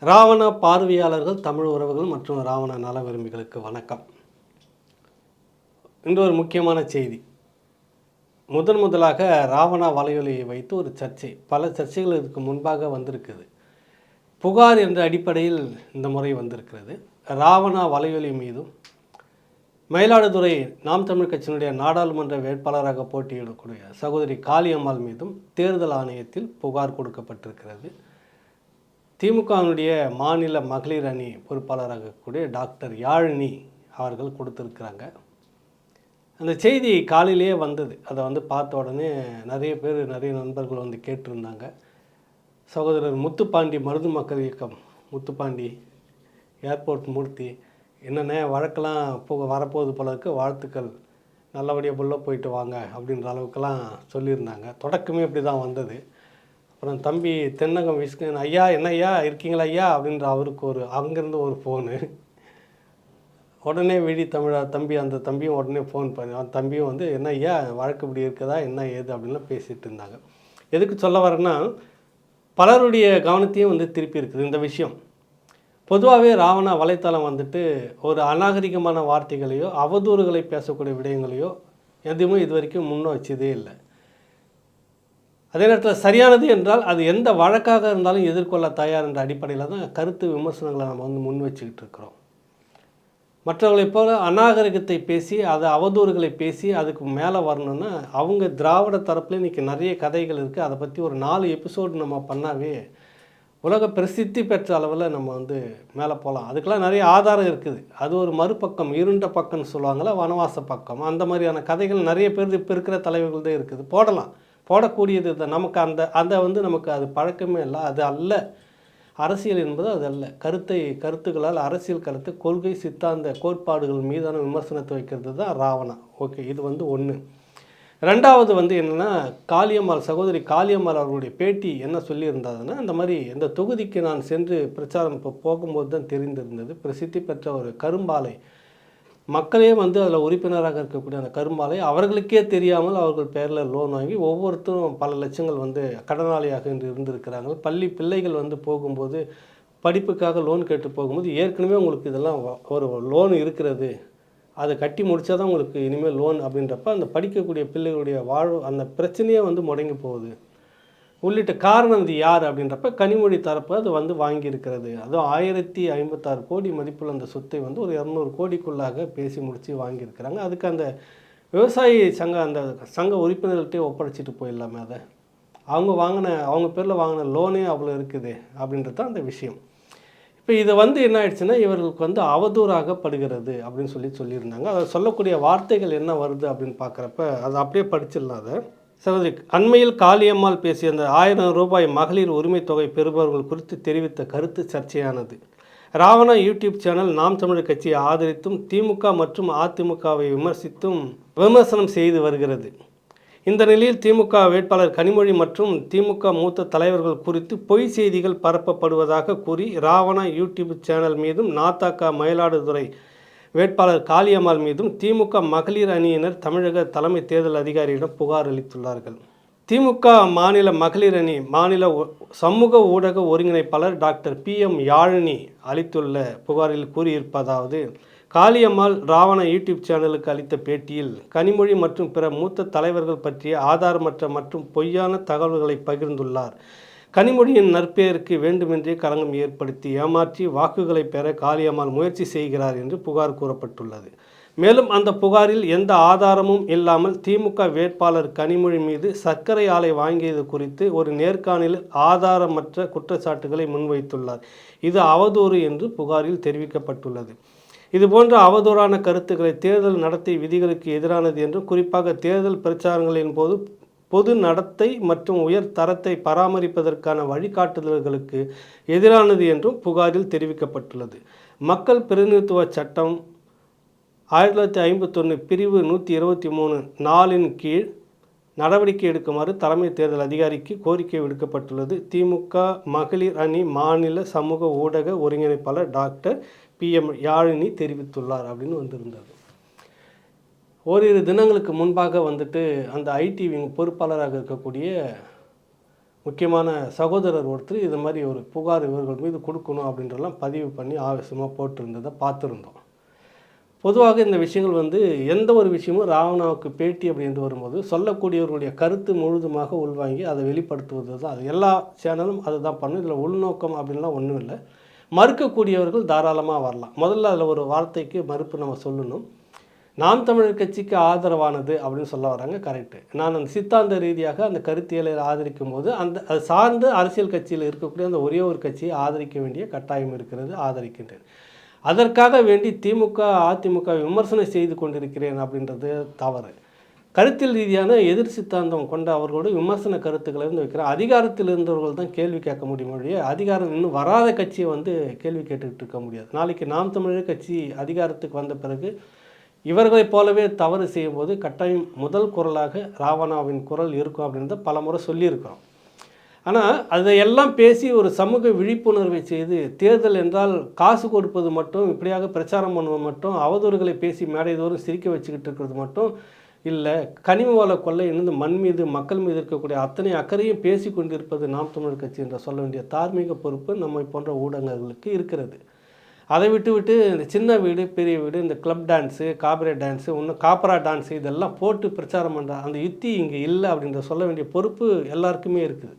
ராவண பார்வையாளர்கள் தமிழ் உறவுகள் மற்றும் ராவண நல விரும்பிகளுக்கு வணக்கம். இன்று ஒரு முக்கியமான செய்தி. முதன் முதலாக ராவணா வலையொலியை வைத்து ஒரு சர்ச்சை. பல சர்ச்சைகள் இதுக்கு முன்பாக வந்திருக்குது. புகார் என்ற அடிப்படையில் இந்த முறை வந்திருக்கிறது. ராவணா வலையொலி மீதும் மயிலாடுதுறை நாம் தமிழ் கட்சியினுடைய நாடாளுமன்ற வேட்பாளராக போட்டியிடக்கூடிய சகோதரி காளியம்மாள் மீதும் தேர்தல் ஆணையத்தில் புகார் கொடுக்கப்பட்டிருக்கிறது. திமுகவினுடைய மாநில மகளிர் அணி பொறுப்பாளராக கூடிய டாக்டர் யாழினி அவர்கள் கொடுத்துருக்குறாங்க. அந்த செய்தி காலையிலேயே வந்தது. அதை வந்து பார்த்த உடனே நிறைய பேர் நிறைய நண்பர்கள் வந்து கேட்டிருந்தாங்க. சகோதரர் முத்துப்பாண்டி மருது மக்கள் இயக்கம் முத்துப்பாண்டி ஏர்போர்ட் மூர்த்தி என்னென்ன வழக்கெல்லாம் போக வரப்போகுது போல வாழ்த்துக்கள். நல்லபடியாக புள்ள போயிட்டு வாங்க அப்படின்ற அளவுக்கெல்லாம் சொல்லியிருந்தாங்க. தொடக்கமே இப்படி தான் வந்தது. அப்புறம் தம்பி தென்னகம் விஸ்கன் ஐயா என்ன ஐயா இருக்கீங்களா ஐயா? அப்படின்ற அவருக்கு ஒரு அங்கேருந்து ஒரு ஃபோனு உடனே விழி தமிழா தம்பி அந்த தம்பியும் உடனே ஃபோன் பண்ணி அந்த தம்பியும் வந்து என்ன ஐயா வழக்கு இப்படி இருக்குதா? என்ன ஏது? அப்படின்லாம் பேசிகிட்டு இருந்தாங்க. எதுக்கு சொல்ல வரேன்னா பலருடைய கவனத்தையும் வந்து திருப்பி இருக்குது இந்த விஷயம். பொதுவாகவே ராவணா வலைத்தளம் வந்துட்டு ஒரு அநாகரிகமான வார்த்தைகளையோ அவதூறுகளை பேசக்கூடிய விடயங்களையோ எதுவுமே இது வரைக்கும் முன்ன வச்சதே இல்லை. அதே நேரத்தில் சரியானது என்றால் அது எந்த வழக்காக இருந்தாலும் எதிர்கொள்ள தயார் என்ற அடிப்படையில் தான் கருத்து விமர்சனங்களை நம்ம வந்து முன் வச்சுக்கிட்டு இருக்கிறோம். மற்றவர்களைப் போல அநாகரிகத்தை பேசி அது அவதூறுகளை பேசி அதுக்கு மேலே வரணும்னா அவங்க திராவிட தரப்புல இன்றைக்கி நிறைய கதைகள் இருக்குது அதை பற்றி ஒரு நாலு எபிசோடு நம்ம பண்ணாவே உலக பிரசித்தி பெற்ற அளவில் நம்ம வந்து மேலே போகலாம் அதுக்கெல்லாம் நிறைய ஆதாரம் இருக்குது. அது ஒரு மறுபக்கம் இருண்ட பக்கம்னு சொல்லுவாங்களா வனவாச பக்கம். அந்த மாதிரியான கதைகள் நிறைய பேர் இப்போ இருக்கிற தலைவர்கள் தான் இருக்குது. போடலாம். போடக்கூடியது தான். நமக்கு அந்த அந்த வந்து நமக்கு அது பழக்கமே இல்லை. அது அல்ல. அரசியல் என்பது அது அல்ல. கருத்தை கருத்துக்களால் அரசியல் கருத்து கொள்கை சித்தாந்த கோட்பாடுகள் மீதான விமர்சனத்தை வைக்கிறது தான் ராவணா. ஓகே இது வந்து ஒன்று ரெண்டாவது வந்து என்னென்னா காளியம்மாள் சகோதரி காளியம்மாள் அவர்களுடைய பேட்டி என்ன சொல்லியிருந்ததுன்னா இந்த மாதிரி இந்த தொகுதிக்கு நான் சென்று பிரச்சாரம் இப்போ போகும்போது தான் தெரிந்திருந்தது. பிரசித்தி பெற்ற ஒரு கரும்பாலை மக்களே வந்து அதில் உறுப்பினராக இருக்கக்கூடிய அந்த கரும்பாலை அவர்களுக்கே தெரியாமல் அவர்கள் பேரில் லோன் வாங்கி ஒவ்வொருத்தரும் பல லட்சங்கள் வந்து கடனாளியாக இன்று இருந்திருக்கிறாங்க பள்ளி பிள்ளைகள் வந்து போகும்போது படிப்புக்காக லோன் கேட்டு போகும்போது ஏற்கனவே உங்களுக்கு இதெல்லாம் ஒரு லோன் இருக்கிறது. அதை கட்டி முடித்தா தான் உங்களுக்கு இனிமேல் லோன் அப்படின்றப்ப அந்த படிக்கக்கூடிய பிள்ளைகளுடைய வாழ்வு அந்த பிரச்சனையே வந்து முடங்கி போகுது. உள்ளிட்ட காரணம் இது யார் அப்படின்றப்ப கனிமொழி தரப்பு அது வந்து வாங்கியிருக்கிறது. அதுவும் ஆயிரத்தி ஐம்பத்தாறு கோடி மதிப்புள்ள அந்த சொத்தை வந்து ஒரு இரநூறு கோடிக்குள்ளாக பேசி முடித்து வாங்கியிருக்கிறாங்க. அதுக்கு அந்த விவசாயி சங்க அந்த சங்க உறுப்பினர்கள்ட்டே ஒப்படைச்சிட்டு போயிடலாமே அதை. அவங்க வாங்கின அவங்க பேரில் வாங்கின லோனே அவ்வளோ இருக்குது அப்படின்றது தான் அந்த விஷயம். இப்போ இது வந்து என்ன ஆயிடுச்சுன்னா இவர்களுக்கு வந்து அவதூறாகப்படுகிறது அப்படின்னு சொல்லி சொல்லியிருந்தாங்க. அதை சொல்லக்கூடிய வார்த்தைகள் என்ன வருது அப்படின்னு பார்க்குறப்ப அதை அப்படியே படிச்சிடலாம் அதை. சகோதரி அண்மையில் காளியம்மாள் பேசிய அந்த ஆயிரம் ரூபாய் மகளிர் உரிமைத் தொகை பெறுபவர்கள் குறித்து தெரிவித்த கருத்து சர்ச்சையானது. ராவணா யூடியூப் சேனல் நாம் தமிழர் கட்சியை ஆதரித்தும் திமுக மற்றும் அதிமுகவை விமர்சித்தும் விமர்சனம் செய்து வருகிறது. இந்த நிலையில் திமுக வேட்பாளர் கனிமொழி மற்றும் திமுக மூத்த தலைவர்கள் குறித்து பொய் செய்திகள் பரப்பப்படுவதாக கூறி ராவணா யூடியூப் சேனல் மீதும் நாத்தாக்கா மயிலாடுதுறை வேட்பாளர் காளியம்மாள் மீதும் திமுக மகளிர் அணியினர் தமிழக தலைமை தேர்தல் அதிகாரியிடம் புகார் அளித்துள்ளார்கள். திமுக மாநில மகளிர் அணி மாநில சமூக ஊடக ஒருங்கிணைப்பாளர் டாக்டர் பி எம் யாழினி அளித்துள்ள புகாரில் கூறியிருப்பதாவது காளியம்மாள் ராவண யூடியூப் சேனலுக்கு அளித்த பேட்டியில் கனிமொழி மற்றும் பிற மூத்த தலைவர்கள் பற்றிய ஆதாரமற்ற மற்றும் பொய்யான தகவல்களை பகிர்ந்துள்ளார். கனிமொழியின் நற்பெயருக்கு வேண்டுமென்றே களங்கம் ஏற்படுத்தி ஏமாற்றி வாக்குகளை பெற காளியம்மாள் முயற்சி செய்கிறார் என்று புகார் கூறப்பட்டுள்ளது. மேலும் அந்த புகாரில் எந்த ஆதாரமும் இல்லாமல் திமுக வேட்பாளர் கனிமொழி மீது சர்க்கரை ஆலை வாங்கியது குறித்து ஒரு நேர்காணலில் ஆதாரமற்ற குற்றச்சாட்டுகளை முன்வைத்துள்ளார். இது அவதூறு என்று புகாரில் தெரிவிக்கப்பட்டுள்ளது. இதுபோன்ற அவதூறான கருத்துக்களை தேர்தல் நடத்தை விதிகளுக்கு எதிரானது என்றும் குறிப்பாக தேர்தல் பிரச்சாரங்களின் போது பொது நடத்தை மற்றும் உயர் தரத்தை பராமரிப்பதற்கான வழிகாட்டுதல்களுக்கு எதிரானது என்றும் புகாரில் தெரிவிக்கப்பட்டுள்ளது. மக்கள் பிரதிநிதித்துவ சட்டம் ஆயிரத்தி தொள்ளாயிரத்தி ஐம்பத்தொன்று பிரிவு நூற்றி இருபத்தி மூணு நாலின் கீழ் நடவடிக்கை எடுக்குமாறு தலைமை தேர்தல் அதிகாரிக்கு கோரிக்கை விடுக்கப்பட்டுள்ளது. திமுக மகளிர் அணி மாநில சமூக ஊடக ஒருங்கிணைப்பாளர் டாக்டர் பி எம் யாழினி தெரிவித்துள்ளார் அப்படின்னு வந்திருந்தது. ஓரிரு தினங்களுக்கு முன்பாக வந்துட்டு அந்த ஐடி விங் பொறுப்பாளராக இருக்கக்கூடிய முக்கியமான சகோதரர் ஒருத்தர் இது மாதிரி ஒரு புகார் இவர்கள் மீது கொடுக்கணும் அப்படின்றலாம் பதிவு பண்ணி ஆவேசமாக போட்டிருந்ததை பார்த்துருந்தோம். பொதுவாக இந்த விஷயங்கள் வந்து எந்த ஒரு விஷயமும் ராவணாவுக்கு பேட்டி அப்படின்ட்டு வரும்போது சொல்லக்கூடியவர்களுடைய கருத்து முழுதுமாக உள்வாங்கி அதை வெளிப்படுத்துவது தான். அது எல்லா சேனலும் அதுதான் பண்ணும். இதில் உள்நோக்கம் அப்படின்லாம் ஒன்றும் இல்லை. மறுக்கக்கூடியவர்கள் தாராளமாக வரலாம். முதல்ல அதில் ஒரு வார்த்தைக்கு மறுப்பு நம்ம சொல்லணும். நாம் தமிழர் கட்சிக்கு ஆதரவானது அப்படின்னு சொல்ல வராங்க கரெக்டு நான் அந்த சித்தாந்த ரீதியாக அந்த கருத்தியலை ஆதரிக்கும் போது அந்த அது சார்ந்து அரசியல் கட்சியில் இருக்கக்கூடிய அந்த ஒரே ஒரு கட்சியை ஆதரிக்க வேண்டிய கட்டாயம் இருக்கிறது ஆதரிக்கின்றேன். அதற்காக வேண்டி திமுக அதிமுக விமர்சனம் செய்து கொண்டிருக்கிறேன் அப்படின்றது தவறு. கருத்தில் ரீதியான எதிர் சித்தாந்தம் கொண்ட அவர்களோட விமர்சன கருத்துக்களை வந்து வைக்கிறேன் அதிகாரத்தில் இருந்தவர்கள் தான் கேள்வி கேட்க முடியும் ஒழிய அதிகாரம் இன்னும் வராத கட்சியை வந்து கேள்வி கேட்டுக்கிட்டு இருக்க முடியாது. நாளைக்கு நாம் தமிழர் கட்சி அதிகாரத்துக்கு வந்த பிறகு இவர்களைப் போலவே தவறு செய்யும்போது கட்டாயம் முதல் குரலாக ராவணாவின் குரல் இருக்கும் அப்படின்றத பல முறை சொல்லியிருக்கிறோம். ஆனால் அதையெல்லாம் பேசி ஒரு சமூக விழிப்புணர்வை செய்து தேர்தல் என்றால் காசு கொடுப்பது மட்டும் இப்படியாக பிரச்சாரம் பண்ணுவது மட்டும் அவதூறுகளை பேசி மேடைதோறும் சிரிக்க வச்சுக்கிட்டு இருக்கிறது மட்டும் இல்லை கனிம வள கொள்ளை இணைந்து மண் மீது மக்கள் மீது இருக்கக்கூடிய அத்தனை அக்கறையும் பேசி கொண்டிருப்பது நாம் தமிழர் கட்சி என்று சொல்ல வேண்டிய தார்மீக பொறுப்பு நம்மை போன்ற ஊடகங்களுக்கு இருக்கிறது. அதை விட்டு விட்டு இந்த சின்ன வீடு பெரிய வீடு இந்த கிளப் டான்ஸு காபரே டான்ஸு இன்னும் காப்பரா டான்ஸு இதெல்லாம் போட்டு பிரச்சாரம் பண்ணுற அந்த யுத்தி இங்கே இல்லை அப்படின்ற சொல்ல வேண்டிய பொறுப்பு எல்லாருக்குமே இருக்குது.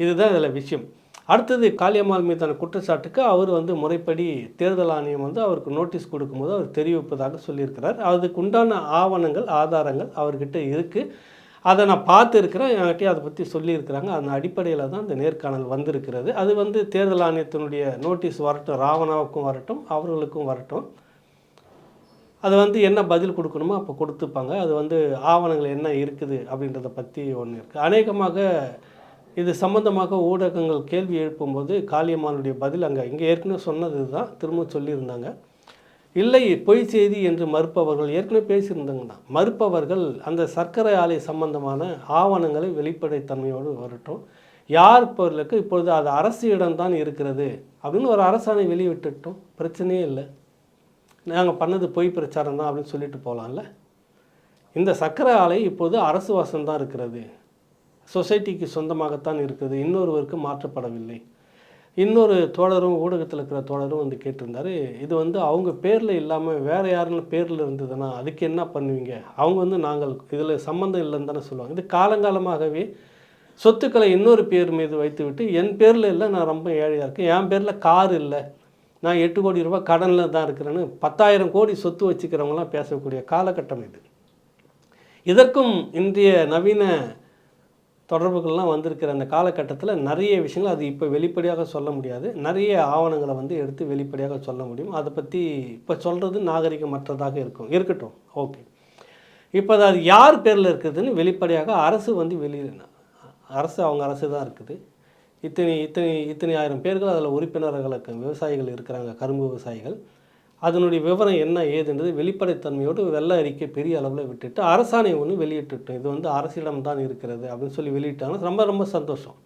இதுதான் இதில் விஷயம். அடுத்தது காளியம்மாள் மீதான குற்றச்சாட்டுக்கு அவர் வந்து முறைப்படி தேர்தல் ஆணையம் வந்து அவருக்கு நோட்டீஸ் கொடுக்கும்போது அவர் தெரிவிப்பதாக சொல்லியிருக்கிறார். அதுக்கு உண்டான ஆவணங்கள் ஆதாரங்கள் அவர்கிட்ட இருக்குது அதை நான் பார்த்துருக்கிறேன். என்கிட்டயும் அதை பற்றி சொல்லியிருக்கிறாங்க. அந்த அடிப்படையில் தான் இந்த நேர்காணல் வந்திருக்கிறது. அது வந்து தேர்தல் ஆணையத்தினுடைய நோட்டீஸ் வரட்டும் ராவணாவுக்கும் வரட்டும் அவர்களுக்கும் வரட்டும். அது வந்து என்ன பதில் கொடுக்கணுமோ அப்போ கொடுத்துப்பாங்க. அது வந்து ஆவணங்கள் என்ன இருக்குது அப்படின்றத பற்றி ஒன்று இருக்குது அநேகமாக இது சம்பந்தமாக ஊடகங்கள் கேள்வி எழுப்பும்போது காளியம்மானுடைய பதில் அங்கே இங்கே ஏற்கனவே சொன்னது தான் திரும்ப சொல்லியிருந்தாங்க. இல்லை பொய் செய்தி என்று மறுப்பவர்கள் ஏற்கனவே பேசியிருந்தாங்க தான். மறுப்பவர்கள் அந்த சர்க்கரை ஆலை சம்பந்தமான ஆவணங்களை வெளிப்படைத்தன்மையோடு வரட்டும். யார் பொருளுக்கு இப்பொழுது அது அரசு இடம்தான் இருக்கிறது அப்படின்னு ஒரு அரசாணை வெளியிட்டுட்டோம். பிரச்சனையே இல்லை. நாங்கள் பண்ணது பொய் பிரச்சாரம் தான் அப்படின்னு சொல்லிட்டு போகலாம்ல இந்த சர்க்கரை ஆலை இப்போது அரசு வசம்தான் இருக்கிறது. சொசைட்டிக்கு சொந்தமாகத்தான் இருக்குது. இன்னொருவருக்கு மாற்றப்படவில்லை. இன்னொரு தோழரும் ஊடகத்தில் இருக்கிற தோழரும் வந்து கேட்டிருந்தார் இது வந்து அவங்க பேரில் இல்லாமல் வேறு யாருன்னு பேரில் இருந்ததுன்னா அதுக்கு என்ன பண்ணுவீங்க? அவங்க வந்து நாங்கள் இதில் சம்மந்தம் இல்லைன்னு தானே சொல்லுவாங்க. இது காலங்காலமாகவே சொத்துக்களை இன்னொரு பேர் மீது வைத்துவிட்டு என் பேரில் இல்லை நான் ரொம்ப ஏழையாக இருக்கேன். என் பேரில் கார் இல்லை. நான் எட்டு கோடி ரூபாய் கடனில் தான் இருக்கிறேன்னு பத்தாயிரம் கோடி சொத்து வச்சுக்கிறவங்களாம் பேசக்கூடிய காலகட்டம் இது. இதற்கும் இன்றைய நவீன தொடர்புகள்லாம் வந்திருக்கிற அந்த காலகட்டத்தில் நிறைய விஷயங்கள் அது இப்போ வெளிப்படையாக சொல்ல முடியாது. நிறைய ஆவணங்களை வந்து எடுத்து வெளிப்படையாக சொல்ல முடியும். அதை பற்றி இப்போ சொல்கிறது நாகரிகமற்றதாக இருக்கும். இருக்கட்டும். ஓகே. இப்போ அது யார் பேரில் இருக்குதுன்னு வெளிப்படையாக அரசு வந்து வெளியே அரசு அவங்க அரசு தான் இருக்குது. இத்தனை இத்தனை இத்தனை ஆயிரம் பேர்கள் அதில் உறுப்பினர்களுக்கு விவசாயிகள் இருக்கிறாங்க. கரும்பு விவசாயிகள். அதனுடைய விவரம் என்ன ஏதுன்றது வெளிப்படைத்தன்மையோடு வெள்ள அறிக்கை பெரிய அளவில் விட்டுட்டு அரசாணை ஒன்று வெளியிட்டுட்டோம். இது வந்து அரசிடம் தான் இருக்கிறது அப்படின்னு சொல்லி வெளியிட்டாங்கன்னா ரொம்ப ரொம்ப சந்தோஷம்.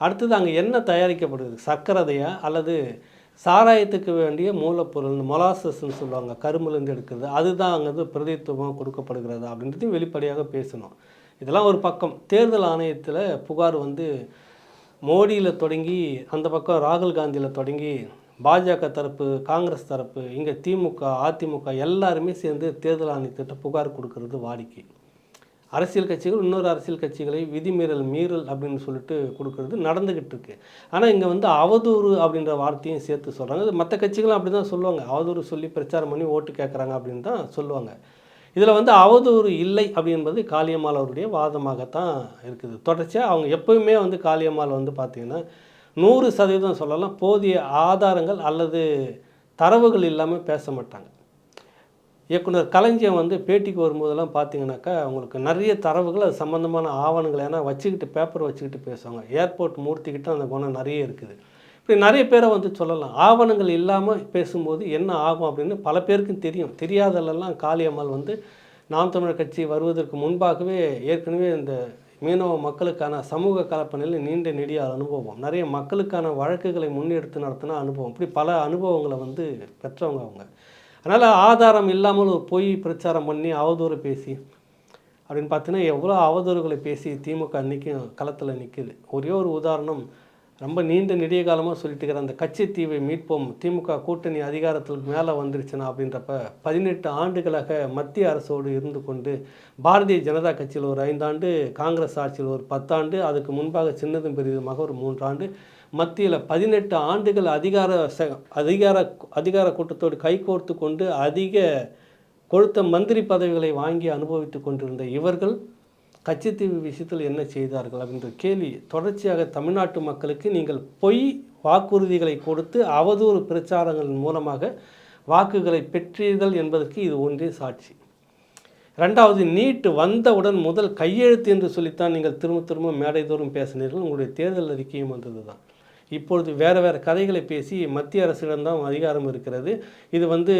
அடுத்தது அங்கே என்ன தயாரிக்கப்படுது? சர்க்கரதையா அல்லது சாராயத்துக்கு வேண்டிய மூலப்பொருள் மொலாசஸ்ன்னு சொல்லுவாங்க கரும்புலேருந்து எடுக்கிறது. அதுதான் அங்கே வந்து பிரதித்துவம் கொடுக்கப்படுகிறது அப்படின்றதையும் வெளிப்படையாக பேசணும். இதெல்லாம் ஒரு பக்கம். தேர்தல் ஆணையத்தில் புகார் வந்து மோடியில் தொடங்கி அந்த பக்கம் ராகுல் காந்தியில் தொடங்கி பாஜக தரப்பு காங்கிரஸ் தரப்பு இங்கே திமுக அதிமுக எல்லாருமே சேர்ந்து தேர்தல் ஆணையத்திட்ட புகார் கொடுக்கறது வாடிக்கை. அரசியல் கட்சிகள் இன்னொரு அரசியல் கட்சிகளை விதிமீறல் மீறல் அப்படின்னு சொல்லிட்டு கொடுக்கறது நடந்துக்கிட்டு இருக்கு. ஆனால் இங்கே வந்து அவதூறு அப்படின்ற வார்த்தையும் சேர்த்து சொல்கிறாங்க மற்ற கட்சிகளும் அப்படி தான் சொல்லுவாங்க. அவதூறு சொல்லி பிரச்சாரம் பண்ணி ஓட்டு கேட்குறாங்க அப்படின்னு தான் சொல்லுவாங்க. இதில் வந்து அவதூறு இல்லை அப்படின்றது காளியம்மாள் அவருடைய வாதமாகத்தான் இருக்குது. தொடர்ச்சியாக அவங்க எப்பவுமே வந்து காளியம்மாள் வந்து பார்த்திங்கன்னா நூறு சதவீதம் சொல்லலாம் போதிய ஆதாரங்கள் அல்லது தரவுகள் இல்லாமல் பேச மாட்டாங்க. இயக்குனர் களஞ்சியம் வந்து பேட்டிக்கு வரும்போதெல்லாம் பார்த்தீங்கன்னாக்கா அவங்களுக்கு நிறைய தரவுகள் அது சம்மந்தமான ஆவணங்கள் ஏன்னா வச்சுக்கிட்டு பேப்பர் வச்சுக்கிட்டு பேசுவாங்க. ஏர்போர்ட் மூர்த்திக்கிட்ட அந்த குணம் நிறைய இருக்குது. இப்படி நிறைய பேரை வந்து சொல்லலாம். ஆவணங்கள் இல்லாமல் பேசும்போது என்ன ஆகும் அப்படின்னு பல பேருக்கும் தெரியும். தெரியாதலெல்லாம் காளியம்மாள் வந்து நாம் தமிழர் கட்சி வருவதற்கு முன்பாகவே ஏற்கனவே இந்த மீனவ மக்களுக்கான சமூக கலப்பணியில் நீண்ட நெடிய அனுபவம். நிறைய மக்களுக்கான வழக்குகளை முன்னெடுத்து நடத்தின அனுபவம். இப்படி பல அனுபவங்களை வந்து பெற்றவங்க அவங்க. அதனால் ஆதாரம் இல்லாமல் ஒரு பொய் பிரச்சாரம் பண்ணி அவதூறு பேசி அப்படின்னு பார்த்தீங்கன்னா எவ்வளோ அவதூறுகளை பேசி திமுக அன்றைக்கும் களத்தில் நிற்குது ஒரே ஒரு உதாரணம் ரொம்ப நீண்ட நெடிய காலமாக சொல்லிட்டு இருக்கிற அந்த கச்சத்தீவை மீட்போம் திமுக கூட்டணி அதிகாரத்துக்கு மேலே வந்துருச்சுன்னா அப்படின்றப்ப பதினெட்டு ஆண்டுகளாக மத்திய அரசோடு இருந்து கொண்டு பாரதிய ஜனதா கட்சியில் ஒரு ஐந்தாண்டு காங்கிரஸ் ஆட்சியில் ஒரு பத்தாண்டு அதுக்கு முன்பாக சின்னதும் பெரிதுமாக ஒரு மூன்றாண்டு மத்தியில் பதினெட்டு ஆண்டுகள் அதிகார ச அதிகார அதிகார கூட்டத்தோடு கைகோர்த்து கொண்டு அதிக கொழுத்த மந்திரி பதவிகளை வாங்கி அனுபவித்து கொண்டிருந்த இவர்கள் கச்சத்தீவு விஷயத்தில் என்ன செய்தார்கள் அப்படின்ற கேள்வி. தொடர்ச்சியாக தமிழ்நாட்டு மக்களுக்கு நீங்கள் பொய் வாக்குறுதிகளை கொடுத்து அவதூறு பிரச்சாரங்களின் மூலமாக வாக்குகளை பெற்றீர்கள் என்பதற்கு இது ஒன்றே சாட்சி. ரெண்டாவது நீட் வந்தவுடன் முதல் கையெழுத்து என்று சொல்லித்தான் நீங்கள் திரும்ப திரும்ப மேடை தோறும் பேசினீர்கள். உங்களுடைய தேர்தல் அறிக்கையும் வந்தது தான் இப்பொழுது வேறு வேறு கதைகளை பேசி மத்திய அரசிடம்தான் அதிகாரம் இருக்கிறது. இது வந்து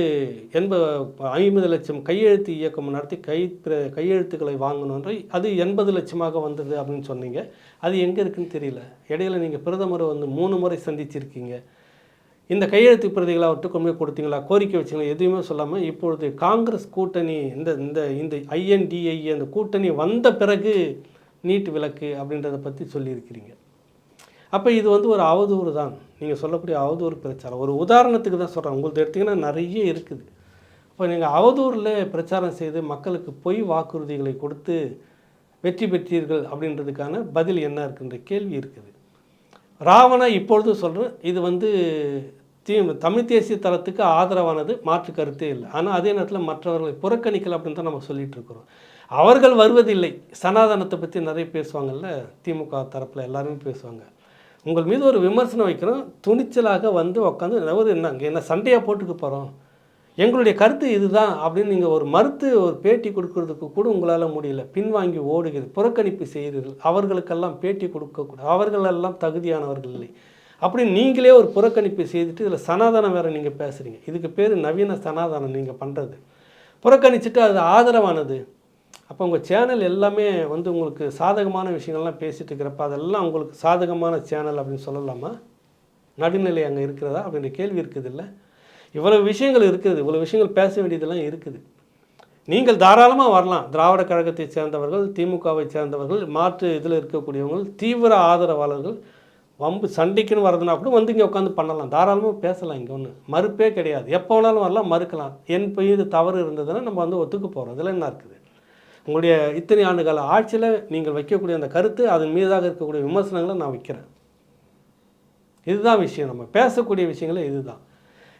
எண்ப ஐம்பது லட்சம் கையெழுத்து இயக்கம் நடத்தி கை பிர- கையெழுத்துக்களை வாங்கணுன்ற அது எண்பது லட்சமாக வந்தது அப்படின்னு சொன்னீங்க. அது எங்கே இருக்குன்னு தெரியல. இடையில நீங்கள் பிரதமரை வந்து மூணு முறை சந்திச்சிருக்கீங்க. இந்த கையெழுத்து பிரதிகளை அவர்கிட்ட கொண்டு போய் கொடுத்தீங்களா? கோரிக்கை வச்சிங்களா? எதுவுமே சொல்லாமல் இப்பொழுது காங்கிரஸ் கூட்டணி இந்த இந்த இந்த ஐஎன்டிஐ அந்த கூட்டணி வந்த பிறகு நீட் விலக்கு அப்படின்றத பற்றி சொல்லியிருக்கிறீங்க. அப்போ இது வந்து ஒரு அவதூறு தான். நீங்கள் சொல்லக்கூடிய அவதூறு பிரச்சாரம். ஒரு உதாரணத்துக்கு தான் சொல்கிறேன் உங்களுக்கு எடுத்திங்கன்னா நிறைய இருக்குது. இப்போ நீங்கள் அவதூறில் பிரச்சாரம் செய்து மக்களுக்கு பொய் வாக்குறுதிகளை கொடுத்து வெற்றி பெற்றீர்கள் அப்படின்றதுக்கான பதில் என்ன இருக்குன்ற கேள்வி இருக்குது. ராவணா இப்பொழுதும் சொல்கிறேன் இது வந்து தீ தமிழ் தேசிய தளத்துக்கு ஆதரவானது மாற்று கருத்தே இல்லை. ஆனால் அதே நேரத்தில் மற்றவர்களை புறக்கணிக்கல் அப்படின்னு தான் நம்ம சொல்லிகிட்டு இருக்கிறோம். அவர்கள் வருவதில்லை. சனாதனத்தை பற்றி நிறைய பேசுவாங்கல்ல. திமுக தரப்பில் எல்லாருமே பேசுவாங்க. உங்கள் மீது ஒரு விமர்சனம் வைக்கிறோம். துணிச்சலாக வந்து உட்காந்து ஒரு என்ன என்ன சண்டையாக போட்டுக்க போகிறோம் எங்களுடைய கருத்து இதுதான் அப்படின்னு நீங்கள் ஒரு மறுத்து ஒரு பேட்டி கொடுக்கறதுக்கு கூட உங்களால் முடியல. பின்வாங்கி ஓடுகிறது புறக்கணிப்பு செய்கிறீர்கள். அவர்களுக்கெல்லாம் பேட்டி கொடுக்கக்கூடாது அவர்களெல்லாம் தகுதியானவர்கள் இல்லை. அப்படி நீங்களே ஒரு புறக்கணிப்பு செய்துட்டு இதில் சனாதனம் வேறு நீங்கள் பேசுகிறீங்க இதுக்கு பேர் நவீன சனாதனம் நீங்கள் பண்ணுறது புறக்கணிச்சுட்டு அது ஆதரவானது. அப்போ உங்கள் சேனல் எல்லாமே வந்து உங்களுக்கு சாதகமான விஷயங்கள்லாம் பேசிகிட்டு இருக்கிறப்ப அதெல்லாம் உங்களுக்கு சாதகமான சேனல் அப்படின்னு சொல்லலாமா? நடுநிலை அங்கே இருக்கிறதா? அப்படின்ற கேள்வி இருக்குது இல்லை? இவ்வளோ விஷயங்கள் இருக்குது. இவ்வளோ விஷயங்கள் பேச வேண்டியதெல்லாம் இருக்குது. நீங்கள் தாராளமாக வரலாம். திராவிட கழகத்தை சேர்ந்தவர்கள் திமுகவை சேர்ந்தவர்கள் மாற்று இதில் இருக்கக்கூடியவர்கள் தீவிர ஆதரவாளர்கள் வம்பு சண்டைக்குன்னு வரதுனா கூட வந்து இங்கே உட்காந்து பண்ணலாம். தாராளமாக பேசலாம் இங்கே ஒன்று மறுப்பே கிடையாது. எப்போ வேணாலும் வரலாம் மறுக்கலாம். என் மீது தவறு இருந்ததுன்னா நம்ம வந்து ஒத்துக்க போகிறோம் இதில் என்ன இருக்குது? உங்களுடைய இத்தனை ஆண்டு கால ஆட்சியில் நீங்கள் வைக்கக்கூடிய அந்த கருத்து அதன் மீதாக இருக்கக்கூடிய விமர்சனங்களை நான் வைக்கிறேன். இதுதான் விஷயம். நம்ம பேசக்கூடிய விஷயங்களே இதுதான்.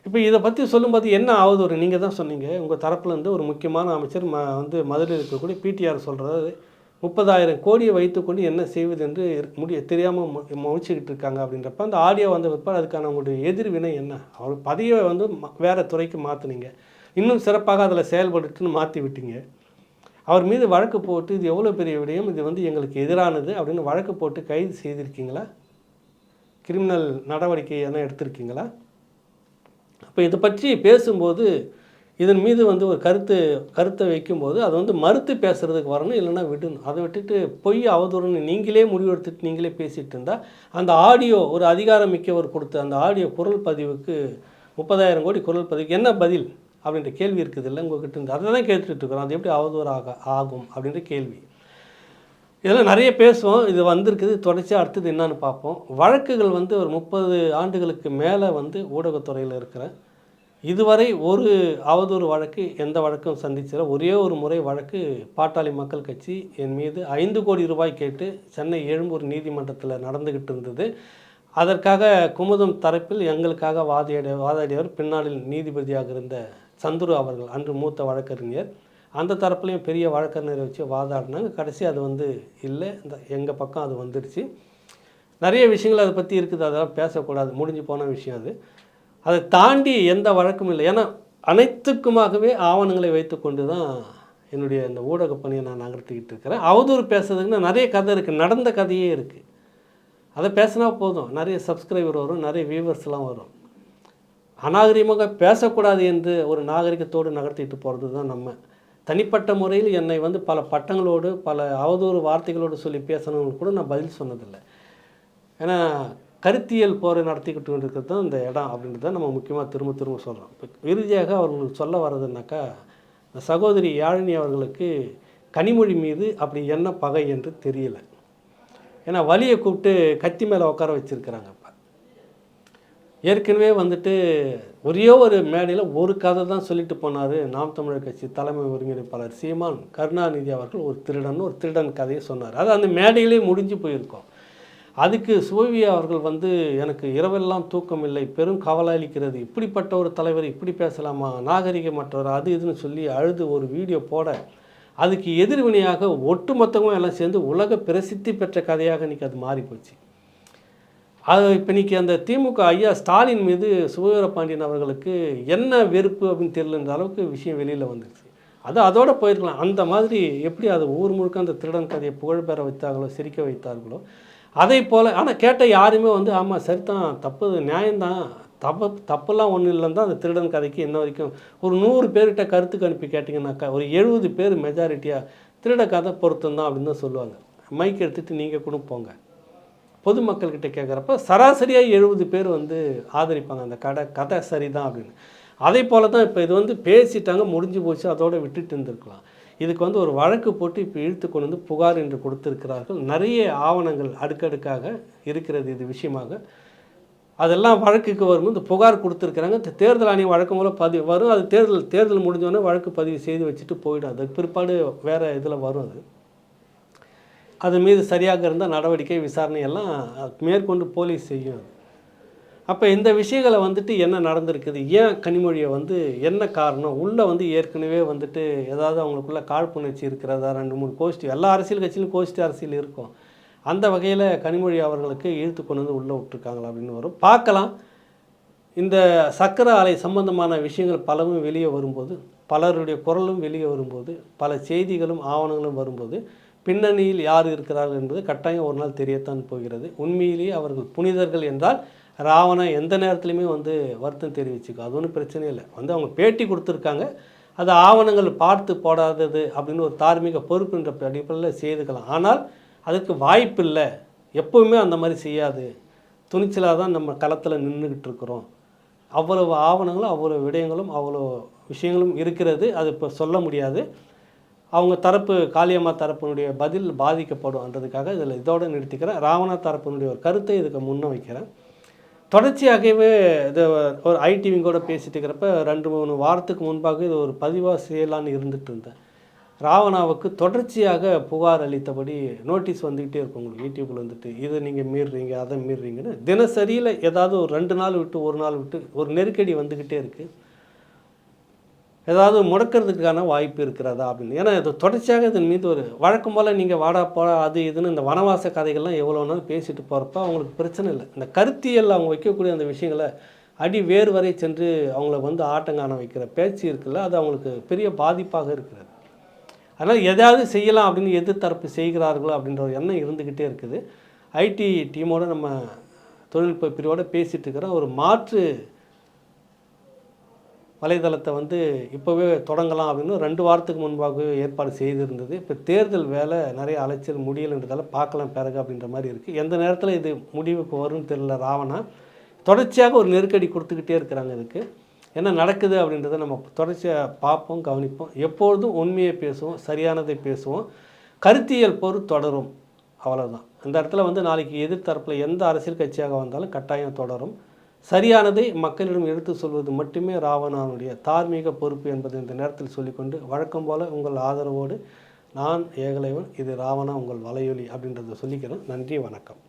இப்போ இதை பற்றி சொல்லும்போது என்ன ஆகுது ஒரு நீங்கள் தான் சொன்னீங்க. உங்கள் தரப்புலேருந்து ஒரு முக்கியமான அமைச்சர் ம வந்து மதுரையில் இருக்கக்கூடிய பிடிஆர் சொல்கிறது முப்பதாயிரம் கோடியை வைத்துக்கொண்டு என்ன செய்வது என்று முடிய தெரியாமல் முழிச்சுக்கிட்டு இருக்காங்க அப்படின்றப்ப அந்த ஆடியோ வந்த பிற்பாடு அதுக்கான உங்களுடைய எதிர்வினை என்ன? அவர் பதவியை வந்து ம- துறைக்கு மாற்றுனீங்க இன்னும் சிறப்பாக அதில் செயல்பட்டுன்னு மாற்றி விட்டீங்க. அவர் மீது வழக்கு போட்டு இது எவ்வளோ பெரிய விடயம்? இது வந்து எங்களுக்கு எதிரானது அப்படின்னு வழக்கு போட்டு கைது செய்திருக்கீங்களா? கிரிமினல் நடவடிக்கை எதனா எடுத்திருக்கீங்களா? அப்போ இதை பற்றி பேசும்போது இதன் மீது வந்து ஒரு கருத்து கருத்தை வைக்கும்போது அது வந்து மறுத்து பேசுகிறதுக்கு வரணும் இல்லைன்னா விடணும். அதை விட்டுட்டு பொய் அவதூறுன்னு நீங்களே முடிவெடுத்துட்டு நீங்களே பேசிகிட்டு இருந்தால் அந்த ஆடியோ ஒரு அதிகாரம் மிக்கவர் கொடுத்த அந்த ஆடியோ குரல் பதிவுக்கு முப்பதாயிரம் கோடி குரல் பதிவுக்கு என்ன பதில்? அப்படின்ற கேள்வி இருக்குது இல்லை உங்ககிட்ட இருந்து. அதை தான் கேட்டுட்ருக்குறோம் அது எப்படி அவதூறு ஆக ஆகும் அப்படின்ற கேள்வி. இதெல்லாம் நிறைய பேசுவோம். இது வந்திருக்குது. தொடர்ச்சியாக அடுத்தது என்னன்னு பார்ப்போம். வழக்குகள் வந்து ஒரு முப்பது ஆண்டுகளுக்கு மேலே வந்து ஊடகத்துறையில் இருக்கிறேன் இதுவரை ஒரு அவதூறு வழக்கு எந்த வழக்கும் சந்திச்சிட ஒரே ஒரு முறை வழக்கு பாட்டாளி மக்கள் கட்சி என் மீது ஐந்து கோடி ரூபாய் கேட்டு சென்னை எழும்பூர் நீதிமன்றத்தில் நடந்துக்கிட்டு இருந்தது. அதற்காக குமுதம் தரப்பில் எங்களுக்காக வாதியடை வாதாடியவர் பின்னாளில் நீதிபதியாக இருந்த சந்துரு அவர்கள் அன்று மூத்த வழக்கறிஞர். அந்த தரப்புலையும் பெரிய வழக்கறிஞரை வச்சு வாதாடினாங்க. கடைசி அது வந்து இல்லை. இந்த எங்கள் பக்கம் அது வந்துடுச்சு நிறைய விஷயங்கள் அதை பற்றி இருக்குது. அதெல்லாம் பேசக்கூடாது. முடிஞ்சு போன விஷயம் அது. அதை தாண்டி எந்த வழக்கும் இல்லை. ஏன்னா அனைத்துக்குமாகவே ஆவணங்களை வைத்து கொண்டு தான் என்னுடைய இந்த ஊடக பணியை நான் நகர்த்திக்கிட்டு இருக்கிறேன். அவதூறு பேசுறதுக்குன்னு நிறைய கதை இருக்குது நடந்த கதையே இருக்குது அதை பேசினா போதும். நிறைய சப்ஸ்கிரைபர் வரும். நிறைய வியூவர்ஸ்லாம் வரும். அநாகரிகமாக பேசக்கூடாது என்று ஒரு நாகரிகத்தோடு நகர்த்திட்டு போகிறது தான் நம்ம. தனிப்பட்ட முறையில் என்னை வந்து பல பட்டங்களோடு பல அவதூறு வார்த்தைகளோடு சொல்லி பேசணும்னு கூட நான் பதில் சொன்னதில்லை. ஏன்னா கருத்தியல் போரை நடத்திக்கிட்டு இருக்கிறது தான் இந்த இடம் அப்படின்றத நம்ம முக்கியமாக திரும்ப திரும்ப சொல்கிறோம் இப்போ இறுதியாக அவர்களுக்கு சொல்ல வர்றதுனாக்கா இந்த சகோதரி யாழினி அவர்களுக்கு கனிமொழி மீது அப்படி என்ன பகை என்று தெரியலை. ஏன்னா வலியை கூப்பிட்டு கத்தி மேலே உட்கார வச்சுருக்கிறாங்க. ஏற்கனவே வந்துட்டு ஒரே ஒரு மேடையில் ஒரு கதை தான் சொல்லிட்டு போனார் நாம் தமிழர் கட்சி தலைமை ஒருங்கிணைப்பாளர் சீமான் கருணாநிதி அவர்கள். ஒரு திருடன் ஒரு திருடன் கதையை சொன்னார். அது அந்த மேடையிலே முடிஞ்சு போயிருக்கோம். அதுக்கு சுபவி அவர்கள் வந்து எனக்கு இரவெல்லாம் தூக்கம் இல்லை பெரும் கவலை அளிக்கிறது. இப்படிப்பட்ட ஒரு தலைவர் இப்படி பேசலாமா? நாகரிகமற்றவர் அது இதுன்னு சொல்லி அழுது ஒரு வீடியோ போட அதுக்கு எதிர்வினையாக ஒட்டுமொத்தமும் எல்லாம் சேர்ந்து உலக பிரசித்தி பெற்ற கதையாக இன்றைக்கி அது மாறி போச்சு அது இப்போ இன்னைக்கு அந்த திமுக ஐயா ஸ்டாலின் மீது சுபவீர பாண்டியன் அவர்களுக்கு என்ன வெறுப்பு அப்படின்னு தெரியலன்ற அளவுக்கு விஷயம் வெளியில் வந்துருச்சு. அது அதோட போயிருக்கலாம். அந்த மாதிரி எப்படி அது ஊர் முழுக்க அந்த திருடன் கதையை புகழ் பெற வைத்தார்களோ சிரிக்க வைத்தார்களோ அதே போல் ஆனால் கேட்ட யாருமே வந்து ஆமாம் சரிதான் தப்பு நியாயம்தான் தப்பு தப்பெல்லாம் ஒன்றும் இல்லைன்னு தான் அந்த திருடன் கதைக்கு இன்ன வரைக்கும் ஒரு நூறு பேர்கிட்ட கருத்துக்கு அனுப்பி கேட்டிங்கன்னாக்கா ஒரு எழுபது பேர் மெஜாரிட்டியாக திருட கதை பொருத்தம் தான் அப்படின்னு தான் சொல்லுவாங்க. மைக் எடுத்துகிட்டு நீங்கள் கூட போங்க. பொதுமக்கள்கிட்ட கேட்குறப்ப சராசரியாக எழுபது பேர் வந்து ஆதரிப்பாங்க. அந்த கடை கதை சரிதான் அப்படின்னு. அதே போல தான் இப்போ இது வந்து பேசிட்டாங்க முடிஞ்சு போச்சு அதோட விட்டுட்டு இருந்திருக்கலாம். இதுக்கு வந்து ஒரு வழக்கு போட்டு இப்போ இழுத்து கொண்டு வந்து புகார் என்று கொடுத்திருக்கிறார்கள். நிறைய ஆவணங்கள் அடுக்கடுக்காக இருக்கிறது இது விஷயமாக. அதெல்லாம் வழக்குக்கு வரும்போது இந்த புகார் கொடுத்துருக்குறாங்க. இந்த தேர்தல் ஆணையம் வழக்கம் போல் பதிவு வரும். அது தேர்தல் தேர்தல் முடிஞ்சோடனே வழக்கு பதிவு செய்து வச்சுட்டு போயிடும். அதுக்கு பிற்பாடு வேறு இதில் வரும் அது. அது மீது சரியாக இருந்தால் நடவடிக்கை விசாரணையெல்லாம் மேற்கொண்டு போலீஸ் செய்யும். அப்போ இந்த விஷயங்களை வந்துட்டு என்ன நடந்திருக்குது? ஏன் கனிமொழியை வந்து என்ன காரணம்? உள்ளே வந்து ஏற்கனவே வந்துட்டு ஏதாவது அவங்களுக்குள்ள காழ்ப்புணர்ச்சி இருக்கிறதா? ரெண்டு மூணு கோஷ்டி. எல்லா அரசியல் கட்சியிலும் கோஷ்டி அரசியல் இருக்கும். அந்த வகையில் கனிமொழி அவர்களுக்கு இழுத்து கொண்டு வந்து உள்ளே விட்டுருக்காங்களா அப்படின்னு வரும். பார்க்கலாம். இந்த சக்கர ஆலை சம்பந்தமான விஷயங்கள் பலவும் வெளியே வரும்போது பலருடைய குரலும் வெளியே வரும்போது பல செய்திகளும் ஆவணங்களும் வரும்போது பின்னணியில் யார் இருக்கிறார்கள் என்பது கட்டாயம் ஒரு நாள் தெரியத்தான் போகிறது. உண்மையிலேயே அவர்கள் புனிதர்கள் என்றால் ராவணன் எந்த நேரத்துலையுமே வந்து வருத்தம் தெரிவிச்சுக்கும் அது ஒன்றும் பிரச்சனை இல்லை. வந்து அவங்க பேட்டி கொடுத்துருக்காங்க. அது ஆவணங்கள் பார்த்து போடாதது அப்படின்னு ஒரு தார்மீக பொறுப்புன்ற அடிப்படையில் செய்துக்கலாம். ஆனால் அதுக்கு வாய்ப்பு இல்லை. எப்பவுமே அந்த மாதிரி செய்யாது. துணிச்சலாக தான் நம்ம களத்தில் நின்றுக்கிட்டு இருக்கிறோம். அவ்வளவு ஆவணங்களும் அவ்வளோ விடயங்களும் அவ்வளோ விஷயங்களும் இருக்கிறது. அது இப்போ சொல்ல முடியாது. அவங்க தரப்பு காளியம்மா தரப்பினுடைய பதில் பாதிக்கப்படும்ன்றதுக்காக இதில் இதோடு நிறுத்திக்கிறேன். ராவணா தரப்பினுடைய ஒரு கருத்தை இதுக்கு முன்ன வைக்கிறேன். தொடர்ச்சியாகவே இது ஒரு ஐடிவிங்கோட பேசிகிட்டு பேசிட்டு இருக்கிறப்ப ரெண்டு மூணு வாரத்துக்கு முன்பாக இது ஒரு பதிவாக செய்யலான்னு இருந்துட்டு இருந்தேன். ராவணாவுக்கு தொடர்ச்சியாக புகார் அளித்தபடி நோட்டீஸ் வந்துக்கிட்டே இருக்கும் உங்களுக்கு. யூடியூப்பில் வந்துட்டு இதை நீங்கள் மீறுறீங்க அதை மீறுறீங்கன்னு. தினசரியில் ஏதாவது ஒரு ரெண்டு நாள் விட்டு ஒரு நாள் விட்டு ஒரு நெருக்கடி வந்துக்கிட்டே இருக்குது ஏதாவது முடக்கிறதுக்கான வாய்ப்பு இருக்கிறதா அப்படின்னு. ஏன்னா இது தொடர்ச்சியாக இதன் மீது ஒரு வழக்கம் போல் நீங்கள் வாடா போடா அது இதுன்னு இந்த வனவாச கதைகள்லாம் எவ்வளோ நாள் பேசிட்டு போகிறப்ப அவங்களுக்கு பிரச்சனை இல்லை. இந்த கருத்தியல் அவங்க வைக்கக்கூடிய அந்த விஷயங்களை அடி வேறு வரை சென்று அவங்கள வந்து ஆட்டங்கான வைக்கிற பேச்சு இருக்குல்ல அது அவங்களுக்கு பெரிய பாதிப்பாக இருக்கிறது. அதனால் எதாவது செய்யலாம் அப்படின்னு எதிர்த்தரப்பு தரப்பு செய்கிறார்களோ அப்படின்ற ஒரு எண்ணம் இருந்துக்கிட்டே இருக்குது. ஐடி டீமோடு நம்ம தொழில்நுட்ப பிரிவோட பேசிகிட்டு இருக்கிறோம் ஒரு மாற்று வலைதளத்தை வந்து இப்போவே தொடங்கலாம் அப்படின்னு ரெண்டு வாரத்துக்கு முன்பாகவே ஏற்பாடு செய்திருந்தது. இப்போ தேர்தல் வேலை நிறைய அலைச்சல் முடியலைன்றதால பார்க்கலாம் பிறகு அப்படின்ற மாதிரி இருக்குது எந்த நேரத்தில் இது முடிவுக்கு வரும்னு தெரியல ராவணா. தொடர்ச்சியாக ஒரு நெருக்கடி கொடுத்துக்கிட்டே இருக்கிறாங்க இதுக்கு. என்ன நடக்குது அப்படின்றத நம்ம தொடர்ச்சியாக பார்ப்போம் கவனிப்போம். எப்பொழுதும் உண்மையை பேசுவோம் சரியானதை பேசுவோம். கருத்தியல் போர் தொடரும். அவ்வளோதான் இந்த இடத்துல வந்து நாளைக்கு எதிர்த்தரப்பில் எந்த அரசியல் கட்சியாக வந்தாலும் கட்டாயம் தொடரும். சரியானதை மக்களிடம் எடுத்து சொல்வது மட்டுமே ராவணனுடைய தார்மீக பொறுப்பு என்பதை இந்த நேரத்தில் சொல்லிக்கொண்டு வழக்கம் போல உங்கள் ஆதரவோடு நான் ஏகலைவன் இது ராவணா உங்கள் வலையொலி அப்படின்றத சொல்லிக்கிறேன். நன்றி வணக்கம்.